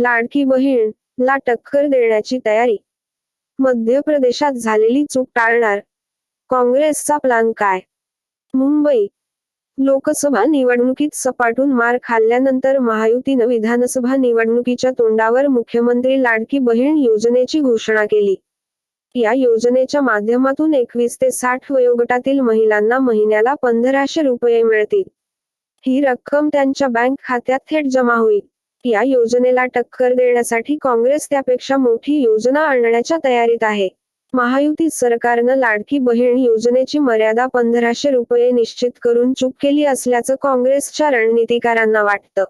लाडकी बहीण ला टक्कर देण्याची तयारी. मध्य प्रदेशात झालेली चूक टाळणार. काँग्रेसचा प्लान काय? मुंबई. लोकसभा निवडणुकीत सपाटून मार खाल्ल्यानंतर महायुतीनं विधानसभा निवडणुकीच्या तोंडावर मुख्यमंत्री लाडकी बहीण योजनेची घोषणा केली. या योजनेच्या माध्यमातून एकवीस ते साठ वयोगटातील महिलांना महिन्याला पंधराशे रुपये मिळतील. ही रक्कम त्यांच्या बँक खात्यात थेट जमा होईल. या योजनेला टक्कर देण्यासाठी काँग्रेस त्यापेक्षा मोठी योजना आणण्याच्या तयारीत आहे. महायुती सरकारनं लाडकी बहीण योजनेची मर्यादा पंधराशे रुपये निश्चित करून चूक केली असल्याचं काँग्रेसच्या रणनीतिकारांना वाटतं.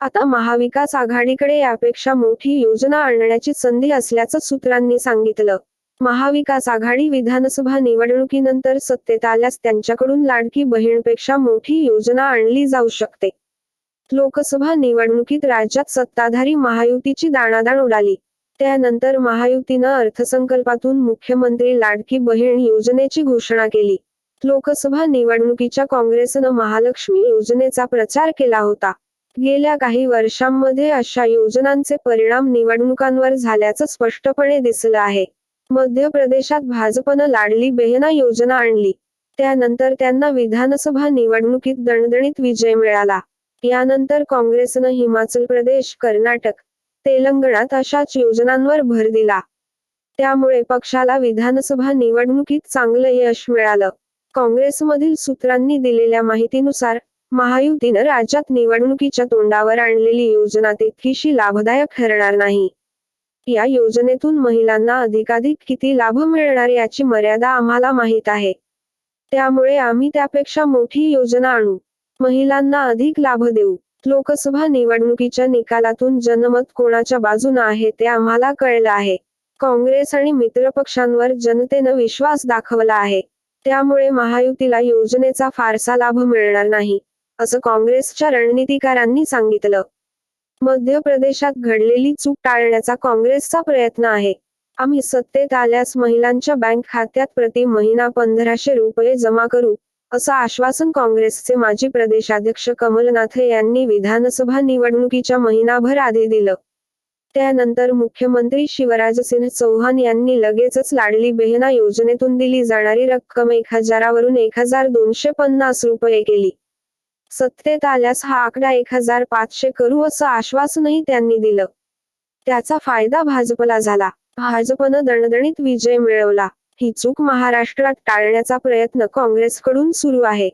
आता महाविकास आघाडीकडे यापेक्षा मोठी योजना आणण्याची संधी असल्याचं सूत्रांनी सांगितलं. महाविकास आघाडी विधानसभा निवडणुकीनंतर सत्तेत आल्यास त्यांच्याकडून लाडकी बहीणपेक्षा मोठी योजना आणली जाऊ शकते. लोकसभा निवडणुकीत राज्यात सत्ताधारी महायुतीची दाणादाण उडाली. त्यानंतर महायुतीनं अर्थसंकल्पातून मुख्यमंत्री लाडकी बहीण योजनेची घोषणा केली. लोकसभा निवडणुकीच्या काँग्रेसनं महालक्ष्मी योजनेचा प्रचार केला होता. गेल्या काही वर्षांमध्ये अशा योजनांचे परिणाम निवडणुकांवर झाल्याचं स्पष्टपणे दिसलं आहे. मध्य प्रदेशात भाजपनं लाडली बेहना योजना आणली. त्यानंतर त्यांना विधानसभा निवडणुकीत दणदणीत विजय मिळाला. यानंतर काँग्रेसनं हिमाचल प्रदेश कर्नाटक तेलंगणात अशाच योजनांवर भर दिला. त्यामुळे पक्षाला विधानसभा निवडणुकीत चांगलं यश मिळालं. काँग्रेसमधील सूत्रांनी दिलेल्या माहितीनुसार महायुतीनं राज्यात निवडणुकीच्या तोंडावर आणलेली योजना तितकीशी लाभदायक ठरणार नाही. या योजनेतून महिलांना अधिकाधिक किती लाभ मिळणार याची मर्यादा आम्हाला माहीत आहे. त्यामुळे आम्ही त्यापेक्षा मोठी योजना आणू. महिलांना अधिक लाभ देऊ. लोकसभा निवडणुकीच्या निकालातून जनमत कोणाच्या बाजूनं आहे ते आम्हाला कळलं आहे. काँग्रेस आणि मित्रपक्षांवर जनतेनं विश्वास दाखवला आहे. त्यामुळे महायुतीला योजनेचा फारसा लाभ मिळणार नाही असं काँग्रेसच्या रणनीतिकारांनी सांगितलं. मध्य प्रदेशात घडलेली चूक टाळण्याचा काँग्रेसचा प्रयत्न आहे. आम्ही सत्तेत आल्यास महिलांच्या बँक खात्यात प्रति महिना पंधराशे रुपये जमा करू असं आश्वासन काँग्रेसचे माजी प्रदेशाध्यक्ष कमलनाथ यांनी विधानसभा निवडणुकीच्या महिनाभर आधी दिलं. त्यानंतर मुख्यमंत्री शिवराजसिंह चौहान यांनी लगेचच लाडली बेहना योजनेतून दिली जाणारी रक्कम एक हजारावरून एक हजार दोनशे पन्नास रुपये केली. सत्तेत आल्यास हा आकडा एक हजार पाचशे करू असं आश्वासनही त्यांनी दिलं. त्याचा फायदा भाजपला झाला. भाजपनं दणदणीत विजय मिळवला. ही चूक महाराष्ट्रात टाळण्याचा प्रयत्न काँग्रेसकडून सुरू आहे.